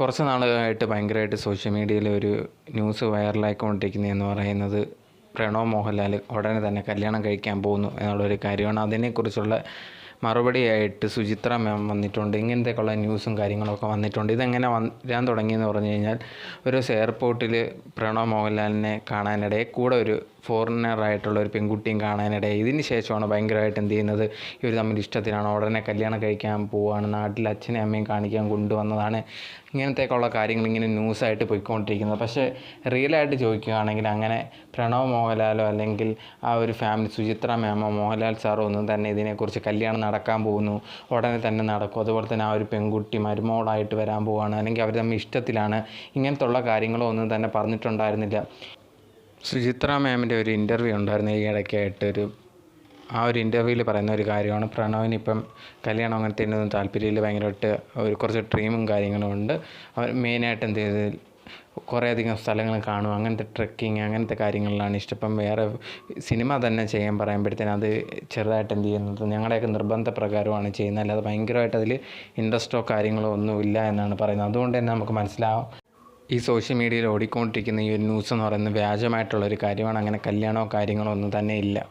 കുറച്ച് നാളുകളായിട്ട് ഭയങ്കരമായിട്ട് സോഷ്യൽ മീഡിയയിൽ ഒരു ന്യൂസ് വൈറലായിക്കൊണ്ടിരിക്കുന്നതെന്ന് പറയുന്നത് പ്രണവ് മോഹൻലാൽ ഉടനെ തന്നെ കല്യാണം കഴിക്കാൻ പോകുന്നു എന്നുള്ളൊരു കാര്യമാണ്. അതിനെക്കുറിച്ചുള്ള മറുപടിയായിട്ട് സുചിത്ര മാം വന്നിട്ടുണ്ട്. ഇങ്ങനത്തെയൊക്കെയുള്ള ന്യൂസും കാര്യങ്ങളൊക്കെ വന്നിട്ടുണ്ട്. ഇതെങ്ങനെ വരാൻ തുടങ്ങിയെന്ന് പറഞ്ഞു കഴിഞ്ഞാൽ ഒരു ദിവസം എയർപോർട്ടിൽ പ്രണവ് മോഹൻലാലിനെ കാണാനിടയിൽ കൂടെ ഒരു ഫോറിനറായിട്ടുള്ള ഒരു പെൺകുട്ടിയും കാണാനിടയെ ഇതിന് ശേഷമാണ് ഭയങ്കരമായിട്ട് എന്ത് ചെയ്യുന്നത്? ഇവർ തമ്മിൽ ഇഷ്ടത്തിലാണ് ഉടനെ കല്യാണം കഴിക്കാൻ പോവുകയാണ് നാട്ടിൽ അച്ഛനെയും അമ്മയും കാണിക്കാൻ കൊണ്ടുവന്നതാണ്. ഇങ്ങനത്തേക്കുള്ള കാര്യങ്ങൾ ഇങ്ങനെ ന്യൂസായിട്ട് പോയിക്കൊണ്ടിരിക്കുന്നത്. പക്ഷേ റിയലായിട്ട് ചോദിക്കുകയാണെങ്കിൽ അങ്ങനെ പ്രണവ് മോഹൻലാലോ അല്ലെങ്കിൽ ആ ഒരു ഫാമിലി സുചിത്ര മാമോ മോഹൻലാൽ സാറോ ഒന്നും തന്നെ ഇതിനെക്കുറിച്ച് കല്യാണം നടക്കാൻ പോകുന്നു. ഉടനെ തന്നെ നടക്കും. അതുപോലെ തന്നെ ആ ഒരു പെൺകുട്ടി മരുമോളായിട്ട് വരാൻ പോവുകയാണ് അല്ലെങ്കിൽ അവർ തമ്മിൽ ഇഷ്ടത്തിലാണ്. ഇങ്ങനത്തുള്ള കാര്യങ്ങളോ ഒന്നും തന്നെ പറഞ്ഞിട്ടുണ്ടായിരുന്നില്ല. സുചിത്ര മാമിന്റെ ഒരു ഇന്റർവ്യൂ ഉണ്ടായിരുന്നു. ഈ ഇടയ്ക്കായിട്ട് ഒരു ആ ഒരു ഇന്റർവ്യൂവിൽ പറയുന്ന ഒരു കാര്യമാണ്. പ്രണവിന് ഇപ്പം കല്യാണം അങ്ങനത്തെ ഒന്നും താല്പര്യമില്ല. ഭയങ്കരമായിട്ട് ഒരു കുറച്ച് ഡ്രീമും കാര്യങ്ങളും ഉണ്ട്. അവർ മെയിനായിട്ട് എന്ത് ചെയ്ത് കുറേയധികം സ്ഥലങ്ങൾ കാണും. അങ്ങനത്തെ ട്രെക്കിങ് അങ്ങനത്തെ കാര്യങ്ങളിലാണ് ഇഷ്ടം. ഇപ്പം വേറെ സിനിമ തന്നെ ചെയ്യാൻ പറയുമ്പോഴത്തേനും അത് ചെറുതായിട്ട് എന്ത് ചെയ്യുന്നത് ഞങ്ങളുടെയൊക്കെ നിർബന്ധപ്രകാരമാണ് ചെയ്യുന്നത്. അല്ലാതെ ഭയങ്കരമായിട്ട് അതിൽ ഇൻട്രസ്റ്റോ കാര്യങ്ങളോ ഒന്നുമില്ല എന്നാണ് പറയുന്നത്. അതുകൊണ്ട് തന്നെ നമുക്ക് മനസ്സിലാവും. ഈ സോഷ്യൽ മീഡിയയിൽ ഓടിക്കൊണ്ടിരിക്കുന്ന ഈ ഒരു ന്യൂസ് എന്ന് പറയുന്നത് വ്യാജമായിട്ടുള്ളൊരു കാര്യമാണ്. അങ്ങനെ കല്യാണമോ കാര്യങ്ങളോ ഒന്നും തന്നെ ഇല്ല.